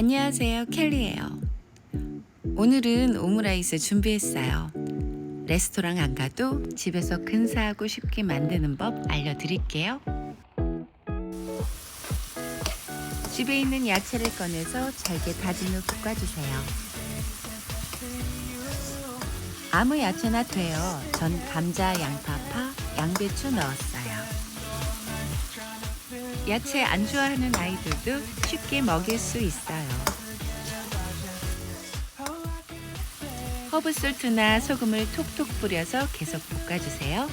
안녕하세요. 켈리예요. 오늘은 오므라이스 준비했어요. 레스토랑 안 가도 집에서 근사하고 쉽게 만드는 법 알려드릴게요. 집에 있는 야채를 꺼내서 잘게 다진 후 볶아주세요. 아무 야채나 돼요. 전 감자, 양파, 파, 양배추 넣었어요. 야채 안 좋아하는 아이들도 쉽게 먹일 수 있어요. 허브 솔트나 소금을 톡톡 뿌려서 계속 볶아주세요.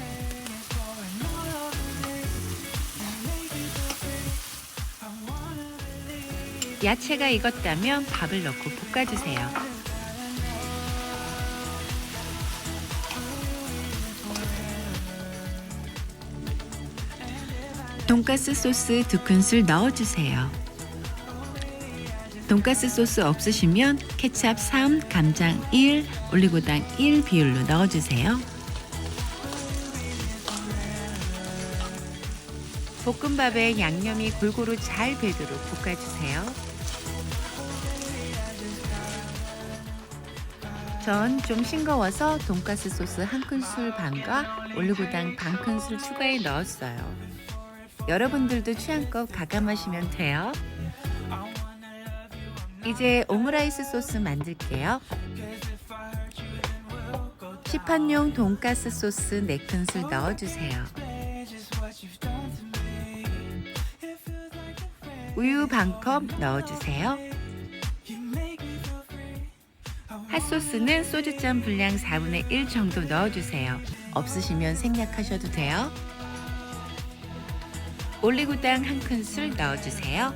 야채가 익었다면 밥을 넣고 볶아주세요. 돈가스 소스 두 큰술 넣어주세요. 돈가스 소스 없으시면 케찹 3, 간장 1, 올리고당 1 비율로 넣어주세요. 볶음밥에 양념이 골고루 잘 배도록 볶아주세요. 전 좀 싱거워서 돈가스 소스 한 큰술 반과 올리고당 반 큰술 추가해 넣었어요. 여러분들도 취향껏 가감하시면 돼요. 이제 오므라이스 소스 만들게요. 시판용 돈가스 소스 4큰술 넣어주세요. 우유 반컵 넣어주세요. 핫소스는 소주잔 분량 4분의 1 정도 넣어주세요. 없으시면 생략하셔도 돼요. 올리고당 한 큰술 넣어주세요.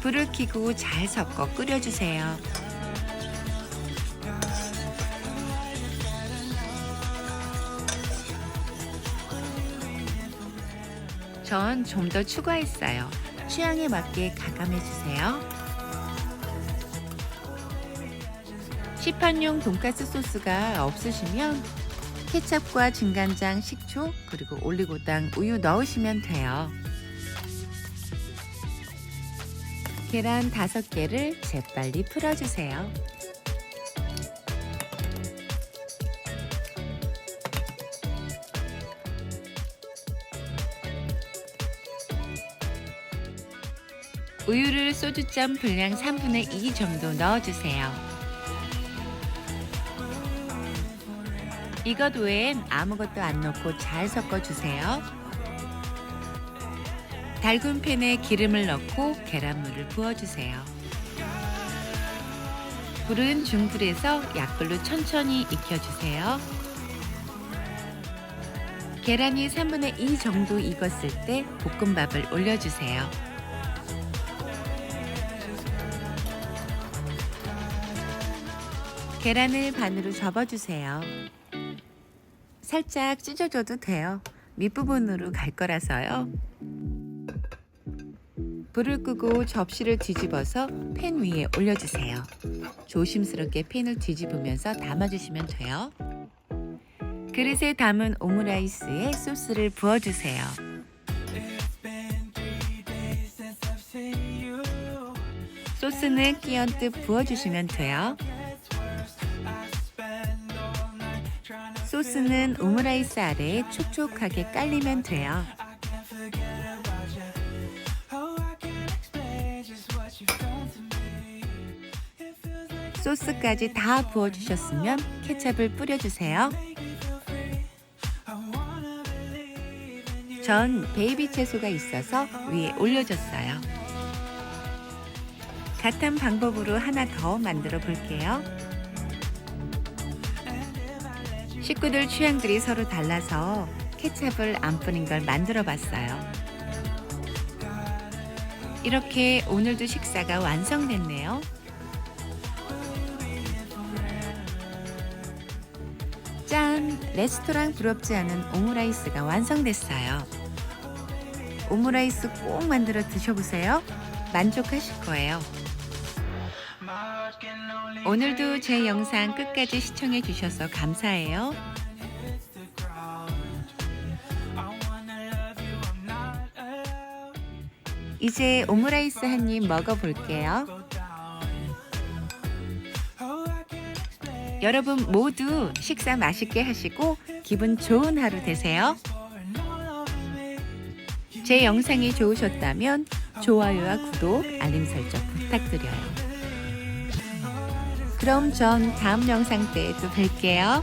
불을 켜고 잘 섞어 끓여주세요. 전 좀 더 추가했어요. 취향에 맞게 가감해주세요. 시판용 돈가스 소스가 없으시면 케첩과 진간장, 식초, 그리고 올리고당, 우유 넣으시면 돼요. 계란 5개를 재빨리 풀어주세요. 우유를 소주잔 분량 3분의 2 정도 넣어주세요. 이것 외엔 아무것도 안 넣고 잘 섞어주세요. 달군 팬에 기름을 넣고 계란물을 부어주세요. 불은 중불에서 약불로 천천히 익혀주세요. 계란이 3분의 2 정도 익었을 때 볶음밥을 올려주세요. 계란을 반으로 접어주세요. 살짝 찢어줘도 돼요. 밑부분으로 갈 거라서요. 불을 끄고 접시를 뒤집어서 팬 위에 올려주세요. 조심스럽게 팬을 뒤집으면서 담아주시면 돼요. 그릇에 담은 오므라이스에 소스를 부어주세요. 소스는 끼얹듯 부어주시면 돼요. 소스는 오므라이스 아래에 촉촉하게 깔리면 돼요. 소스까지 다 부어주셨으면 케첩을 뿌려주세요. 전 베이비 채소가 있어서 위에 올려줬어요. 같은 방법으로 하나 더 만들어 볼게요. 식구들 취향들이 서로 달라서 케첩을 안 뿌린 걸 만들어 봤어요. 이렇게 오늘도 식사가 완성됐네요. 짠! 레스토랑 부럽지 않은 오므라이스가 완성됐어요. 오므라이스 꼭 만들어 드셔보세요. 만족하실 거예요. 오늘도 제 영상 끝까지 시청해 주셔서 감사해요. 이제 오므라이스 한 입 먹어볼게요. 여러분 모두 식사 맛있게 하시고 기분 좋은 하루 되세요. 제 영상이 좋으셨다면 좋아요와 구독, 알림 설정 부탁드려요. 그럼 전 다음 영상 때 또 뵐게요.